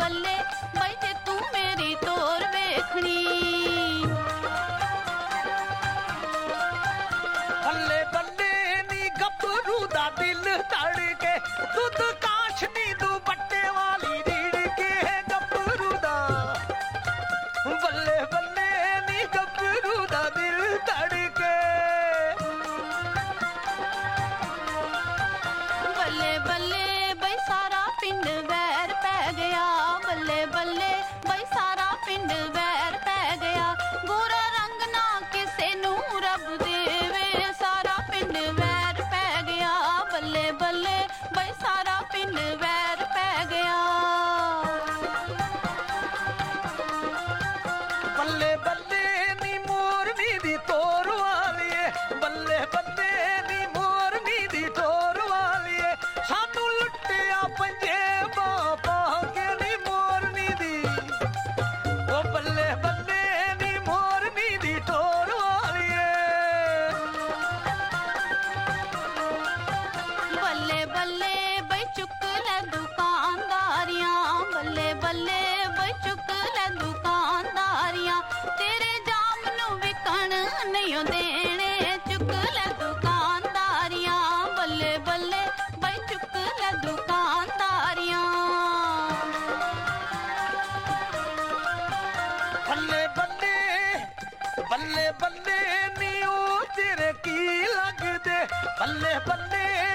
बल्ले வேண்டும் ਬੰਦੇ ਨੀ ਉਹ ਤੇਰੇ ਕੀ ਲੱਗਦੇ? ਬੱਲੇ ਬੱਲੇ